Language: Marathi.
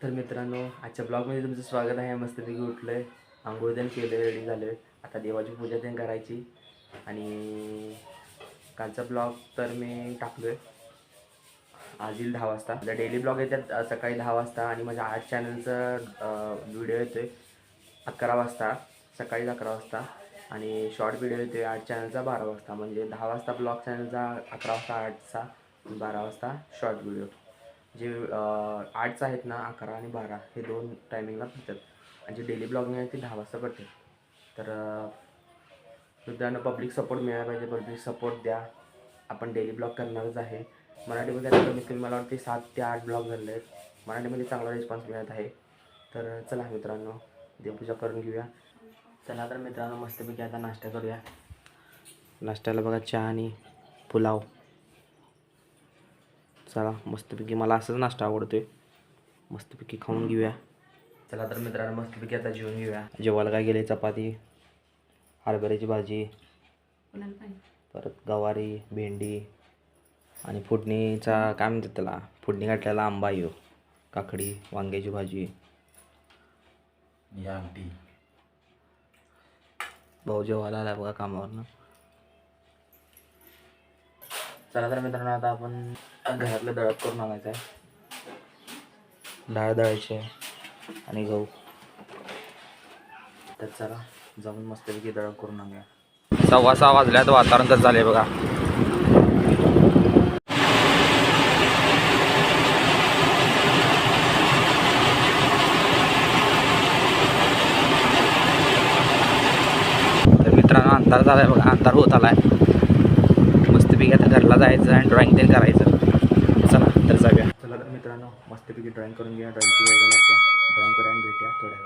तर मित्रांनो आजच्या ब्लॉगमध्ये तुमचं स्वागत आहे. मस्तपैकी उठलं आहे आंघोळ त्यानं केलं रेडी झालं आता देवाची पूजा त्यानं करायची. आणि कालचा ब्लॉग तर मी टाकलो आहे आज येईल दहा वाजता. माझा डेली ब्लॉग येतात सकाळी दहा वाजता आणि माझ्या आर्ट चॅनलचा व्हिडिओ येतो आहे अकरा वाजता सकाळी अकरा वाजता. आणि शॉर्ट व्हिडिओ येतो आहे आर्ट चॅनलचा बारा वाजता. म्हणजे दहा वाजता ब्लॉग चॅनलचा अकरा वाजता आर्टचा बारा वाजता शॉर्ट व्हिडिओ जे आर्ट्स आहेत ना अकरा आणि बारा हे दोन टायमिंगला पडतात. आणि जे डेली ब्लॉगिंग आहे ते दहा वाजता पडते तर अं, पब्लिक सपोर्ट मिळाला पाहिजे. पब्लिक सपोर्ट द्या. आपण डेली ब्लॉग करणारच आहे. मराठीमध्ये आता कमीत कमी मला वाटते सात ते आठ ब्लॉग झाले आहेत. मराठीमध्ये चांगला रिस्पॉन्स मिळत आहे. तर चला मित्रांनो देवपूजा करून घेऊया. चला तर मित्रांनो मस्तपैकी आता नाश्ता करूया. नाश्त्याला बघा चहा आणि पुलाव. चला मस्तपैकी मला असंच नाश्ता आवडतोय. मस्तपैकी खाऊन घेऊया. चला तर मित्रांनो मस्तपैकी आता जेवून घेऊया. जेवायला काय गेले? चपाती हरभऱ्याची भाजी परत गवारी भेंडी आणि फोडणीचा काय म्हणतात त्याला? फोडणी घातलेला आंबा येऊ काकडी वांग्याची भाजी. या आमटी. भाऊ जेवायला आला बघा कामावरनं. चला तर मित्रांनो आता आपण घरातलं दळप करून आणायचं आहे. डाळ दळायची आहे आणि गहू. तर चला जाऊन मस्तपैकी दळप करून आणूया. सव्वा सहा वाजल्यात वातावरण तर झाले बघा. तर मित्रांनो अंधार झाला आहे बघा अंधार होत आला आहे आता जायचं आणि ड्रॉइंग ते करायचं. चला तर जाऊया. चला तर मित्रांनो मस्तपैकी ड्रॉइंग करून घ्या ड्रॉइंगची वेळ झाली आपल्या. ड्रॉइंग करून भेटूया थोड्या